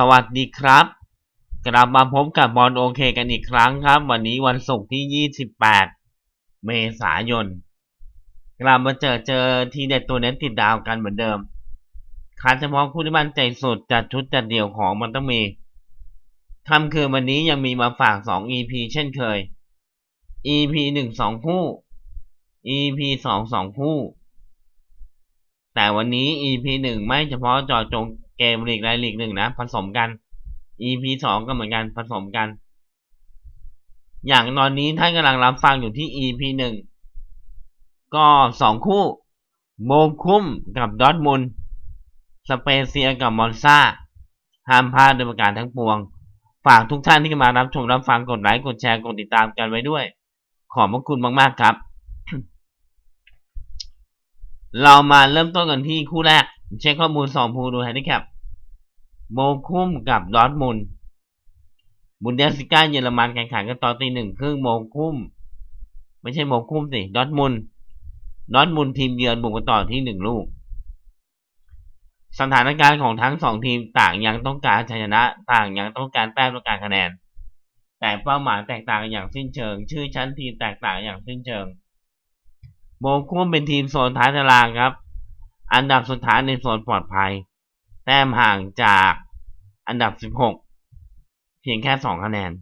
สวัสดีครับ กลับมาพบกับบอลโอเคกันอีกครั้งครับ วันนี้วันศุกร์ที่ 28 เมษายน กลับมาเจอเจอทีเด็ดตัวเน้นติดดาวกันเหมือนเดิมขาดเฉพาะคู่ที่มั่นใจสุดจัดชุดจัดเดี่ยวของมันต้องมีคำคืนวันนี้ยังมีมาฝาก 2 EP เช่นเคย EP 1 2 คู่ EP 2 2 คู่ แต่วันนี้ EP 1 ไม่เฉพาะจอจง เกมลีกไรลีกหนึ่งนะ ผสมกัน EP สองก็เหมือนกันผสมกัน อย่างตอนนี้ท่านกำลังรับฟังอยู่ที่ EP หนึ่งก็สองคู่ โมคุ้มกับดอทมุนสเปเซียกับมอนซาห้ามพลาดโดยประการทั้งปวง ฝากทุกท่านที่มารับชมรับฟังกดไลค์กดแชร์กดติดตามกันไว้ด้วย ขอบพระคุณมาก ๆ ครับ เรามาเริ่มต้นกันที่คู่แรก เช็คข้อมูลสองภูดูแฮนดิแคปโมคุ้มกับดอทมุนบุนเดสก้าเยอรมันแข่งขันกันตอนตีหนึ่งครึ่งโมคุ้ม ไม่ใช่โมคุ้มสิดอทมุนดอทมุนทีมเยือนบุกมาต่อที่หนึ่งลูก สถานการณ์ของทั้งสองทีมต่างยังต้องการชัยชนะ ต่างยังต้องการแต้มต้องการคะแนน แต่เป้าหมายแตกต่างอย่างสิ้นเชิง ชื่อชั้นทีมแตกต่างอย่างสิ้นเชิง โมคุ้มเป็นทีมโซนท้ายตารางครับ อันดับสุดท้ายในโซนปลอดภัย แต้มห่างจากอันดับ 16 เพียงแค่ 2 คะแนน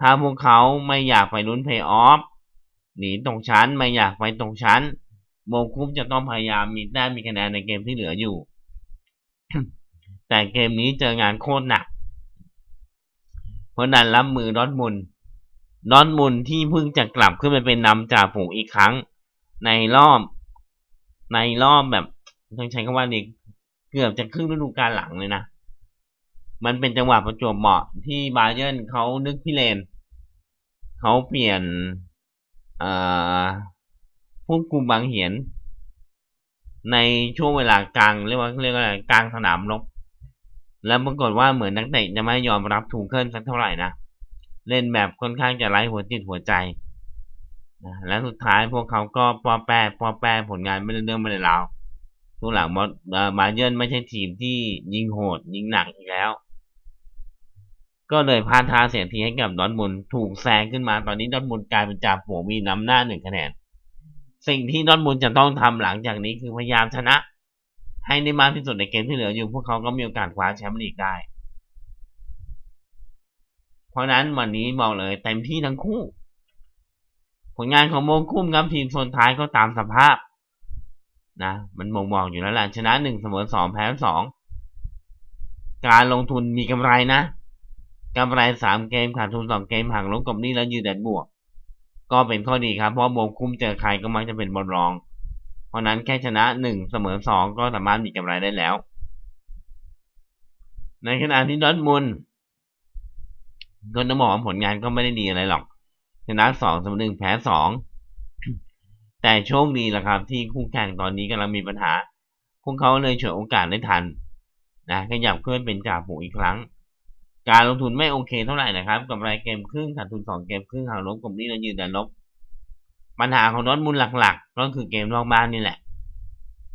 ถ้าพวกเขาไม่อยากไปลุ้นเพย์ออฟหนีตรงชั้นไม่อยากไปตรงชั้น โมคุมจะต้องพยายามมีแต้มมีคะแนนในเกมที่เหลืออยู่ แต่เกมนี้เจองานโคตรหนัก เพราะนั้นรับมือดอทมุนดอทมุนที่เพิ่งจะกลับขึ้นไปเป็นนำจากฝูงอีกครั้ง ในรอบ ในรอบแบบต้องใช้คำว่านี้เกือบจะครึ่งฤดูกาลหลังเลยนะ มันเป็นจังหวะประจวบเหมาะที่บาเยร์นเขานึกพิเรนเขาเปลี่ยนผู้กลุ่มบางเหียน ในช่วงเวลากลางเรียกว่าเรียกว่าอะไรกลางสนามรบแล้วปรากฏว่าเหมือนนักเตะจะไม่ยอมรับถูกเคลื่อนสักเท่าไหร่นะ เล่นแบบค่อนข้างจะไร้หัวจิตหัวใจ นะและสุดท้ายพวกเขาก็ปอแปรปอแปรผลงานไม่ได้เรื่องไม่ได้ราวช่วงหลังมาเยินไม่ใช่ทีมที่ยิงโหด ยิงหนักอีกแล้ว ก็เลยพาทาเสียทีให้กับดอนมุนถูกแซงขึ้นมาตอนนี้ดอนมุนกลายเป็นจ่าฝูงมีนำหน้าหนึ่งคะแนนสิ่งที่ดอนมุนจะต้องทำหลังจากนี้คือพยายามชนะ ให้ได้มากที่สุดในเกมที่เหลืออยู่พวกเขาก็มีโอกาสคว้าแชมป์ลีกได้ เพราะนั้นวันนี้บอกเลยเต็มที่ทั้งคู่ ผลงานของโมคุ้มครับทีมโซนท้ายก็ตามสภาพนะมันมองบอกอยู่แล้วแหละชนะหนึ่งเสมอสองแพ้สองการลงทุนมีกำไรนะกำไรสามเกมขาดทุนสองเกมห่างลงกับนี้แล้วยืนแดดบวก ก็เป็นข้อดีครับเพราะโมคุ้มเจอใครก็มักจะเป็นบอลรอง เพราะนั้นแค่ชนะหนึ่งเสมอสองก็สามารถมีกำไรได้แล้ว ในขณะที่ดอทมุนก็ต้องบอกว่าผลงานก็ไม่ได้ดีอะไรหรอก ชนะสองเสมอหนึ่งแพ้สองแต่โชคดีละครับ ที่คู่แข่งตอนนี้กำลังมีปัญหา พวกเขาเลยเฉวยโอกาสได้ทันนะขยับเพื่อเป็นจ่าฝูงอีกครั้ง การลงทุนไม่โอเคเท่าไหร่นะครับกับรายเกมครึ่งขาดทุนสองเกมครึ่งหางลบกลุ่มนี้เรายืนแต่ลบปัญหาของดอทมุนหลักๆ ก็คือเกมนอกบ้านนี่แหละ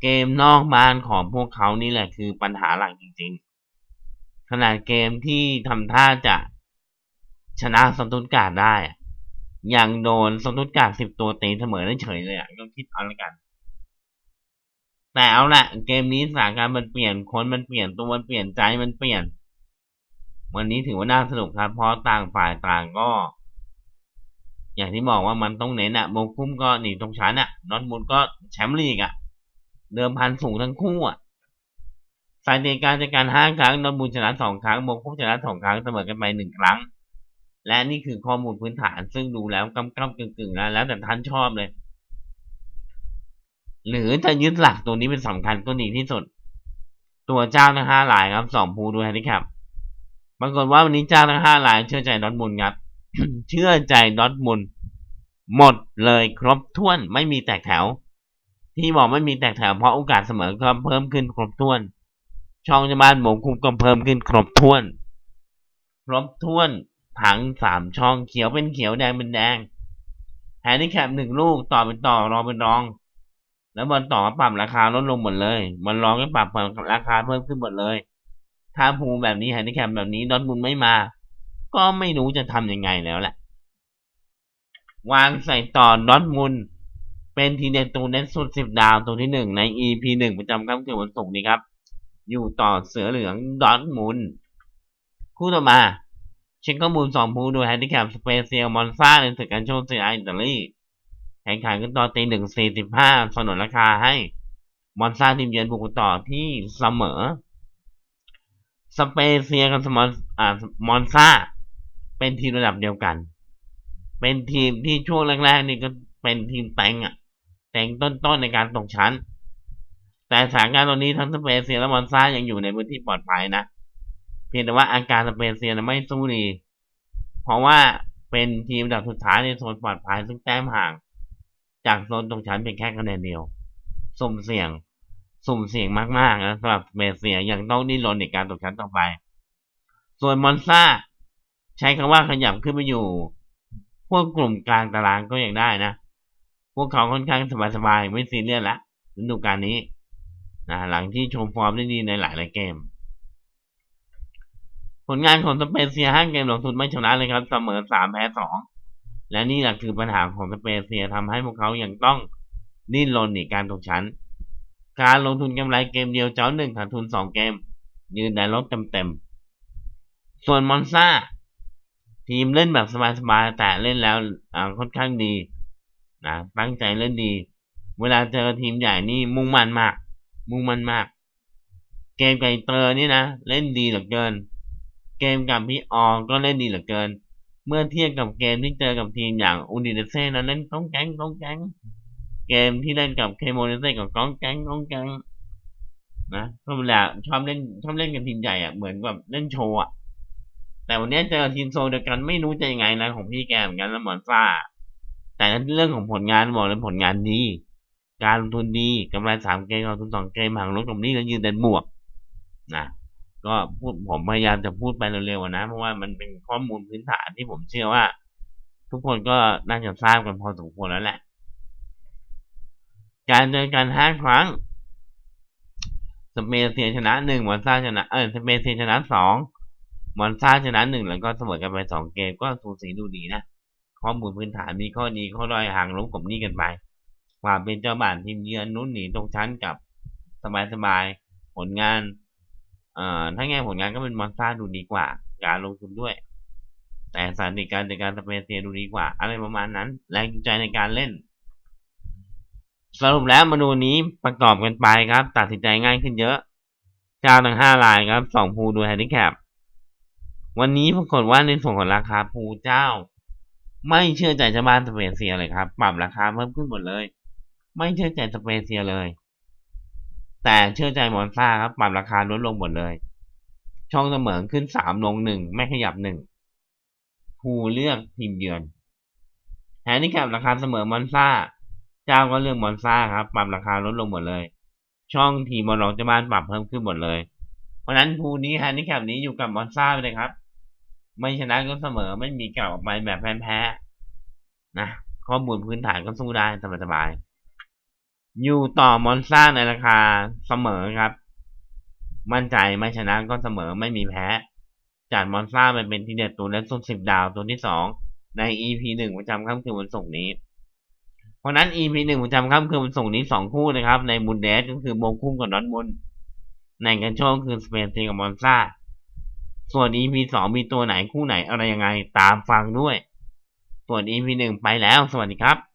เกมนอกบ้านของพวกเขานี่แหละคือปัญหาหลักจริง ๆ ขนาดเกมที่ทำท่าจะชนะสตุตการ์ได้ อย่างโดนสตุตการสิบตัวตีเสมอได้เฉยเลยอะก็คิดเอาละกัน แต่เอาละเกมนี้สถานการณ์มันเปลี่ยนคนมันเปลี่ยนตัวมันเปลี่ยนใจมันเปลี่ยน วันนี้ถือว่าน่าสนุกครับเพราะต่างฝ่ายต่างก็ อย่างที่บอกว่ามันต้องเน้นอะโมคุ้มก็หนีตรงชั้นอะนอตมูลก็แชมป์ลีกอะเดิมพันสูงทั้งคู่อะสายเตะการจัดการห้าครั้งนอตมูลชนะสองครั้งโมคุ้มชนะสองครั้งเสมอกันไปหนึ่งครั้ง และนี่คือข้อมูลพื้นฐาน ซึ่งดูแล้วกำกำกึ่งกึ่งนะแล้วแต่ท่านชอบเลย หรือจะยึดหลักตัวนี้เป็นสำคัญก็ดีที่สุด ตัวเจ้าทั้งห้าหลายครับสองภูดูแฮนดิแคปปรากฏว่าวันนี้เจ้าทั้งห้าหลายเชื่อใจดอทมุนครับ เชื่อใจดอทมุนหมดเลยครบถ้วนไม่มีแตกแถว ที่บอกไม่มีแตกแถวเพราะโอกาสเสมอก็เพิ่มขึ้นครบถ้วน ช่องจะบ้านหมงคุมก็เพิ่มขึ้นครบถ้วน ครบถ้วน ทั้งสามช่องเขียวเป็นเขียวแดงเป็นแดงแฮนดี้แคปหนึ่งลูกต่อเป็นต่อรองเป็นรอง แล้วบอลต่อปรับราคาลดลงหมดเลยบอลรองก็ปรับราคาเพิ่มขึ้นหมดเลย ถ้าภูแบบนี้แฮนดิแคปแบบนี้ดอร์ทมุนไม่มา ก็ไม่รู้จะทำยังไงแล้วแหละ วางใส่ต่อดอร์ทมุนเป็นทีเด็ดตัวเน็ตสุดสิบดาวตัวที่หนึ่งใน EP หนึ่งประจำค่ำคืนวันศุกร์นี้ครับ อยู่ต่อเสือเหลืองดอร์ทมุนคู่ต่อมา เช็คข้อมูลสองภูโดยแฮนดิแคปสเปเซียลมอนซ่าในศึกการโชว์ซียอิตาลีแข่งขันกันต่อตีหนึ่งสี่สิบห้าสนนราคาให้ มอนซ่าทีมเยือนบุกต่อที่เสมอ สเปเซียกับสมอนอ่ามอนซ่า เป็นทีมระดับเดียวกัน เป็นทีมที่ช่วงแรกๆนี่ก็เป็นทีมแตงอะ แตงต้นๆในการตกชั้น แต่สถานการณ์ตอนนี้ทั้งสเปเซียและมอนซ่ายังอยู่ในพื้นที่ปลอดภัยนะ เพียงแต่ว่าอาการสเปนเซียนไม่สู้ดี เพราะว่าเป็นทีมดับสุดท้ายในโซนปลอดภัยซึ่งแต้มห่าง จากโซนตรงชั้นเป็นแค่คะแนนเดียวสุ่มเสี่ยงสุ่มเสี่ยงมากๆนะสำหรับสเปเซียยังต้องดิ้นรนในการตกชั้นต่อไป ส่วนมอนซ่าใช้คำว่าขยับขึ้นมาอยู่ พวกกลุ่มกลางตารางก็ยังได้นะ พวกเขาค่อนข้างสบายๆไม่ซีเรียสละฤดูกาลนี้นะหลังที่โชว์ฟอร์มได้ดีในหลายๆเกม ผลงานของสเปเซียห้าเกมหลังสุดไม่ชนะเลยครับ เสมอสามแพ้สองและนี่แหละคือปัญหาของสเปเซียทำให้พวกเขายังต้องดิ้นรนหนีการตกชั้น การลงทุนกำไรเกมเดียวเจ้าหนึ่งขาดทุนสองเกม ยืนได้ลบเต็มๆส่วนมอนซ่าทีมเล่นแบบสบายๆแต่เล่นแล้วค่อนข้างดีนะตั้งใจเล่นดี เวลาเจอทีมใหญ่นี่มุ่งมั่นมาก มุ่งมั่นมาก เกมไก่เตอร์นี่นะ เล่นดีเหลือเกิน เกมกับพี่ออก็เล่นดีเหลือเกิน เมื่อเทียบกับเกมที่เจอกับทีมอย่างอูดิเนเซ่นั้นเล่นก้องแก๊งก้องแก๊งเกมที่เล่นกับเคโมเนเซ่กับก้องแก๊งก้องแก๊งนะก็เวลาชอบเล่นชอบเล่นกับทีมใหญ่อะเหมือนกับเล่นโชว์อะแต่วันนี้เจอทีมโซเดียวกันไม่รู้จะยังไงนะของพี่แกเหมือนกันแล้วหมอนซ่า แต่เรื่องของผลงานบอกเลยผลงานดีการลงทุนดีกำไรสามเกมลงทุนสองเกมห่างลบตรงนี้แล้วยืนเด่นบวกนะ ก็พูดผมพยายามจะพูดไปเร็วๆนะ เพราะว่ามันเป็นข้อมูลพื้นฐานที่ผมเชื่อว่า ทุกคนก็น่าจะทราบกันพอสมควรแล้วแหละ การเจอกันห้าครั้ง สเปนเซียชนะหนึ่งมอนซาชนะเออสเปนเซียชนะสองมอนซาชนะหนึ่งแล้วก็เสมอกันไปสองเกมก็สูสีดูดีนะข้อมูลพื้นฐานมีข้อดีข้อด้อยห่างลบกับนี่กันไปความเป็นเจ้าบ้านทีมเยือนนู้นหนีตกชั้นกับสบายๆผลงาน ถ้าไงผลงานก็เป็นมอนซ่าดูดีกว่า การลงทุนด้วย แต่สถิติการจัดการสเปเซียดูดีกว่า อะไรประมาณนั้น แรงจูงใจในการเล่น สรุปแล้วมาดูนี้ประกอบกันไปครับ ตัดสินใจง่ายขึ้นเยอะเจ้าทั้งห้ารายครับสองภูดูแฮนดิแคปวันนี้ปรากฏว่าในส่วนของราคาภูเจ้า ไม่เชื่อใจชาวบ้านสเปเซียเลยครับ ปรับราคาเพิ่มขึ้นหมดเลย ไม่เชื่อใจสเปเซียเลย แต่เชื่อใจมอนซ่าครับปรับราคาลดลงหมดเลย ช่องเสมอขึ้นสามลงหนึ่งไม่ขยับหนึ่งภูเลือกทีมเยือนแฮนดิแคปราคาเสมอมอนซ่า เจ้าก็เลือกมอนซ่าครับ ปรับราคาลดลงหมดเลย ช่องทีมบอลรองจ้าบ้านปรับเพิ่มขึ้นหมดเลย เพราะนั้นภูนี้แฮนดิแคปนี้อยู่กับมอนซ่าไปเลยครับ ไม่ชนะก็เสมอไม่มีกลับออกไปแบบแพ้ๆนะข้อมูลพื้นฐานก็สู้ได้สบายๆ อยู่ต่อมอนซ่าในราคาเสมอครับ มั่นใจไม่ชนะก็เสมอไม่มีแพ้จัดมอนซ่าไปเป็นที่เด็ดตัวเล่นสุดสิบดาวตัวที่สองใน EP หนึ่งประจำค่ำคืนวันศุกร์นี้ เพราะนั้น EP หนึ่งประจำค่ำคืนวันศุกร์นี้สองคู่นะครับ ในบุนเดสก็คือโมคุ้มกับดอทมุนในกันโชคคือสเปนซีกับมอนซ่า ส่วน EP สองมีตัวไหนคู่ไหนอะไรยังไงตามฟังด้วย ส่วน EP หนึ่งไปแล้ว สวัสดีครับ